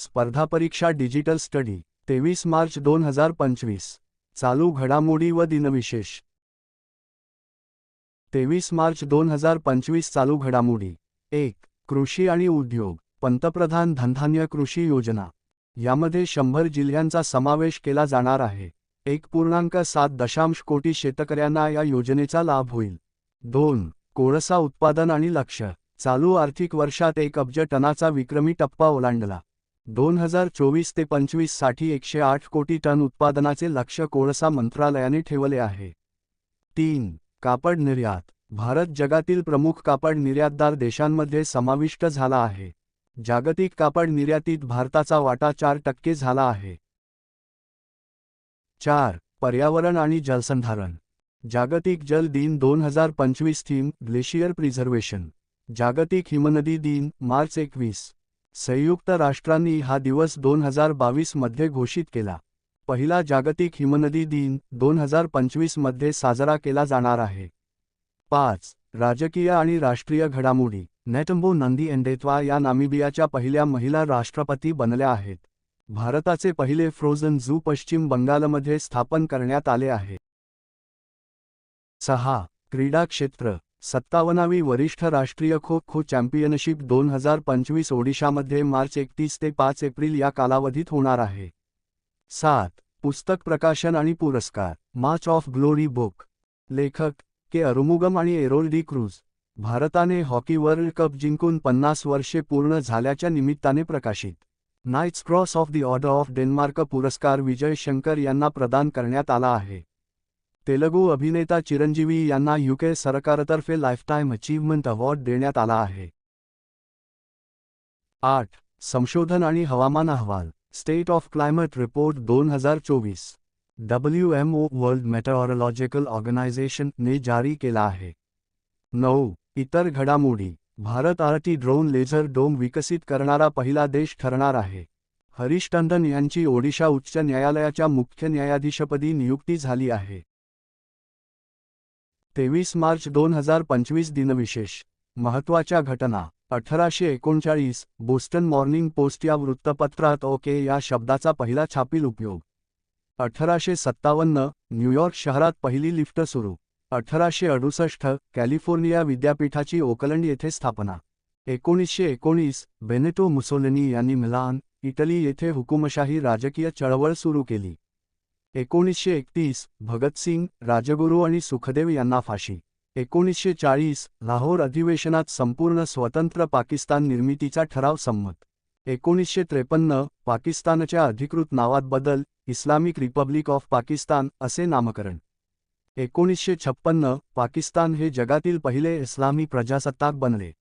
स्पर्धा परीक्षा digital study तेवीस मार्च दोन हजार पंचवीस. चालू घडामोडी व दिनविशेष. तेवीस मार्च दोन हजार पंचवीस चालू घडामोडी. एक कृषी आणि उद्योग. पंतप्रधान धनधान्य कृषी योजना. यामध्ये शंभर जिल्ह्यांचा समावेश केला जाणार आहे. एक पूर्णांक सात दशांश कोटी शेतकऱ्यांना या योजनेचा लाभ होईल. दोन कोळसा उत्पादन आणि लक्ष चालू आर्थिक वर्षात एक अब्ज टनाचा विक्रमी टप्पा ओलांडला. दोन हजार चोवीस ते पंचवीससाठी एकशे आठ कोटी टन उत्पादनाचे लक्ष कोळसा मंत्रालयाने ठेवले आहे. तीन कापड निर्यात. भारत जगातील प्रमुख कापड निर्यातदार देशांमध्ये समाविष्ट झाला आहे. जागतिक कापड निर्यातीत भारताचा वाटा चार टक्के झाला आहे. चार पर्यावरण आणि जलसंधारण. जागतिक जल दिन दोन हजार पंचवीस थीम ग्लेशियर प्रिझर्वेशन. जागतिक हिमनदी दिन मार्च एकवीस. संयुक्त राष्ट्रांनी हा दिवस दोन हजार बावीसमध्ये घोषित केला. पहिला जागतिक हिमनदी दिन दोन हजार पंचवीसमध्ये साजरा केला जाणार आहे. पाच राजकीय आणि राष्ट्रीय घडामोडी. नेटंबो नंदी एंडेत्वा या नामिबियाच्या पहिल्या महिला राष्ट्रपती बनल्या आहेत. भारताचे पहिले फ्रोझन झू पश्चिम बंगालमध्ये स्थापन करण्यात आले आहे. सहा क्रीडा क्षेत्र. सत्तावनावी वरिष्ठ राष्ट्रीय खो खो चॅम्पियनशिप दोन हजार पंचवीस ओडिशामध्ये मार्च एकतीस ते पाच एप्रिल या कालावधीत होणार आहे. सात. पुस्तक प्रकाशन आणि पुरस्कार. मार्च ऑफ ग्लोरी बुक लेखक. के. अरुमुगम आणि एरोल डी क्रूज भारताने हॉकी वर्ल्ड कप जिंकून पन्नास वर्षे पूर्ण झाल्याच्या निमित्ताने प्रकाशित. Knight's Cross of the Order of Denmark पुरस्कार विजय शंकर यांना प्रदान करण्यात आला आहे. तेलगू अभिनेता चिरंजीवी यांना युके सरकारतर्फे लाईफटाईम अचीव्हमेंट अवॉर्ड देण्यात आला आहे. आठ. संशोधन आणि हवामान अहवाल. स्टेट ऑफ क्लायमेट रिपोर्ट दोन हजार चोवीस. W M O World Meteorological ऑर्गनायझेशनने जारी केला आहे. नऊ. इतर घडामोडी. भारत आरटी ड्रोन लेझर डोम विकसित करणारा पहिला देश ठरणार आहे. हरिश टंडन यांची ओडिशा उच्च न्यायालयाच्या मुख्य न्यायाधीशपदी नियुक्ती झाली आहे. तेवीस मार्च दोन हजार पंचवीस दिनविशेष. महत्त्वाच्या घटना. अठराशे एकोणचाळीस बोस्टन मॉर्निंग पोस्ट या वृत्तपत्रात ओके या शब्दाचा पहिला छापील उपयोग. अठराशे सत्तावन्न न्यूयॉर्क शहरात पहिली लिफ्ट सुरू. अठराशे अडुसष्ट कॅलिफोर्निया विद्यापीठाची ओकलंड येथे स्थापना. एकोणीसशे एकोणीस बेनेटो मुसोलिनी यांनी मिलान इटली येथे हुकुमशाही राजकीय चळवळ सुरू केली. एकोणीसशे एकतीस भगतसिंग राजगुरू आणि सुखदेव यांना फाशी. एकोणीसशे चाळीस लाहोर अधिवेशनात संपूर्ण स्वतंत्र पाकिस्तान निर्मितीचा ठराव संमत. एकोणीसशे त्रेपन्न पाकिस्तानच्या अधिकृत नावात बदल इस्लामिक रिपब्लिक ऑफ पाकिस्तान असे नामकरण. एकोणीसशे छप्पन्न पाकिस्तान हे जगातील पहिले इस्लामी प्रजासत्ताक बनले.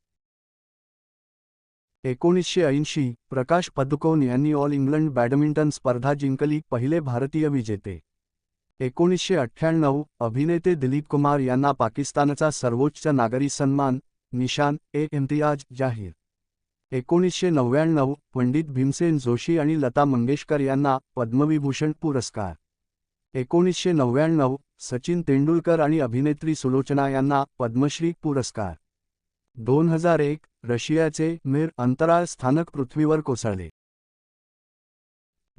एकोणीसशे ऐंशी प्रकाश पदुकोन यांनी ऑल इंग्लंड बॅडमिंटन स्पर्धा जिंकली पहिले भारतीय विजेते. एकोणीसशे अठ्ठ्याण्णव अभिनेते दिलीप कुमार यांना पाकिस्तानचा सर्वोच्च नागरी सन्मान निशान ए इम्तियाज जाहीर. एकोणीसशे नव्याण्णव पंडित भीमसेन जोशी आणि लता मंगेशकर यांना पद्मविभूषण पुरस्कार. एकोणीसशे नव्याण्णव सचिन तेंडुलकर आणि अभिनेत्री सुलोचना यांना पद्मश्री पुरस्कार. दोन हजार एक रशियाचे मिर अंतराळ स्थानक पृथ्वीवर कोसळले.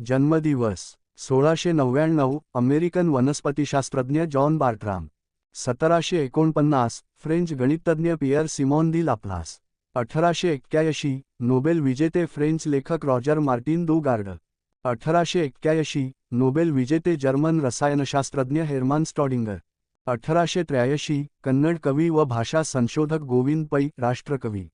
जन्मदिवस सोळाशे नव्याण्णव अमेरिकन वनस्पतीशास्त्रज्ञ जॉन बार्ट्राम. सतराशे एकोणपन्नास फ्रेंच गणितज्ञ पियर सिमॉन दी लाप्लास. अठराशे एक्क्याऐंशी नोबेल विजेते फ्रेंच लेखक रॉजर मार्टिन दू गार्ड. अठराशे एक्क्याऐंशी नोबेल विजेते जर्मन रसायनशास्त्रज्ञ हेरमान स्टॉडिंगर. अठराशे त्र्याऐंशी कन्नड कवी व भाषा संशोधक गोविंद पै राष्ट्रकवी.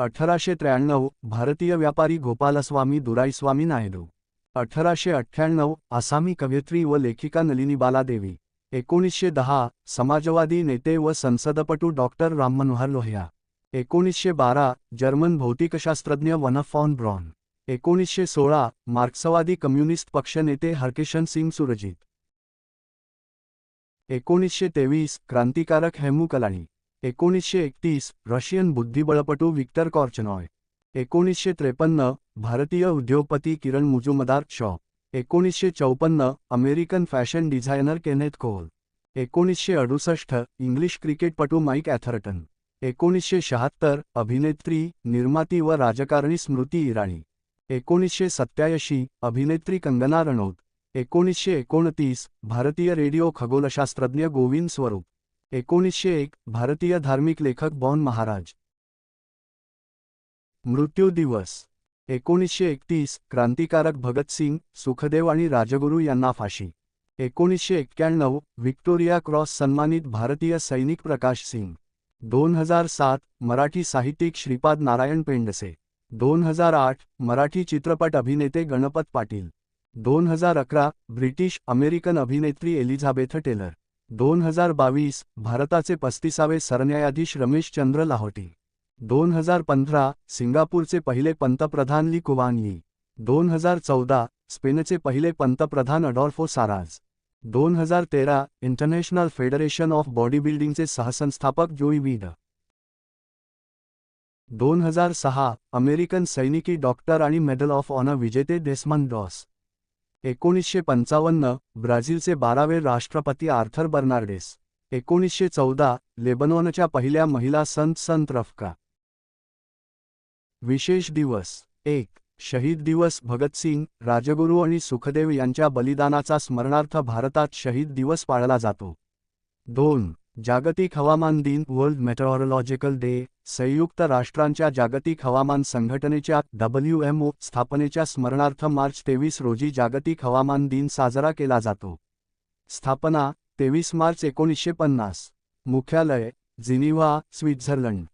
अठराशे त्र्याण्णव भारतीय व्यापारी गोपालस्वामी दुराईस्वामी नायडू. अठराशे अठ्ठ्याण्णव आसामी कवयित्री व लेखिका नलिनी बालादेवी. एकोणीसशे दहा समाजवादी नेते व संसदपटू डॉक्टर राममनोहर लोहिया. एकोणीसशे बारा जर्मन भौतिकशास्त्रज्ञ वन फॉन ब्रॉन. एकोणीसशे सोळा मार्क्सवादी कम्युनिस्ट पक्ष नेते हरकिशन सिंग सुरजीत. एकोणीसशे तेवीस क्रांतिकारक हेमू कलाणी. एकोणीसशे एकतीस रशियन बुद्धिबळपटू विक्टर कॉर्चनॉय. एकोणीसशे त्रेपन्न भारतीय उद्योगपती किरण मुजुमदार शॉ. एकोणीसशे चौपन्न American fashion designer Kenneth Cole. एकोणीसशे अडुसष्ट इंग्लिश क्रिकेटपटू माईक ॲथर्टन एकोणीसशे शहात्तर अभिनेत्री निर्माती व राजकारणी स्मृती इराणी. एकोणीसशे सत्याऐंशी अभिनेत्री कंगना रनौत एकोणीसशे एकोणतीस भारतीय रेडिओ खगोलशास्त्रज्ञ गोविंद स्वरूप. एकोणीसशे एक भारतीय धार्मिक लेखक बॉन महाराज. मृत्यू दिवस. एकोणीसशे एकतीस क्रांतिकारक भगतसिंग सुखदेव आणि राजगुरू यांना फाशी. एकोणीसशे एक्क्याण्णव व्हिक्टोरिया क्रॉस सन्मानित भारतीय सैनिक प्रकाश सिंग. दोन हजार सात मराठी साहित्यिक श्रीपाद नारायण पेंडसे. दोन हजार आठ मराठी चित्रपट अभिनेते गणपत पाटील. दोन हजार अकरा ब्रिटिश अमेरिकन अभिनेत्री एलिझाबेथ टेलर. दोन हजार बावीस भारताचे पस्तीसावे सरन्यायाधीश रमेश चंद्र लाहोटी. दोन हजार पंधरा सिंगापूरचे पहिले पंतप्रधान ली कुवान ली दोन हजार चौदा स्पेनचे पहिले पंतप्रधान अडॉल्फो साराज. दोन हजार तेरा इंटरनॅशनल फेडरेशन ऑफ बॉडी बिल्डिंगचे सहसंस्थापक जोई वीड दोन हजार सहा अमेरिकन सैनिकी डॉक्टर आणि मेडल ऑफ ऑनर विजेते डेस्मन डॉस एकोणीसशे पंचावन्न ब्राझीलचे बारावे राष्ट्रपती आर्थर बर्नार्डेस. एकोणीसशे चौदा लेबनॉनच्या पहिल्या महिला संत संत रफका. विशेष दिवस. एक शहीद दिवस भगतसिंग राजगुरू आणि सुखदेव यांच्या बलिदानाचा स्मरणार्थ भारतात शहीद दिवस पाळला जातो. दोन जागतिक हवामान दिन वर्ल्ड मेटरॉलॉजिकल डे संयुक्त राष्ट्रांच्या जागतिक हवामान संघटनेच्या डब्ल्यू एम ओ स्थापनेच्या स्मरणार्थ मार्च तेवीस रोजी जागतिक हवामान दिन साजरा केला जातो. स्थापना तेवीस मार्च एकोणीसशे पन्नास. मुख्यालय जिनिव्हा स्वित्झर्लंड.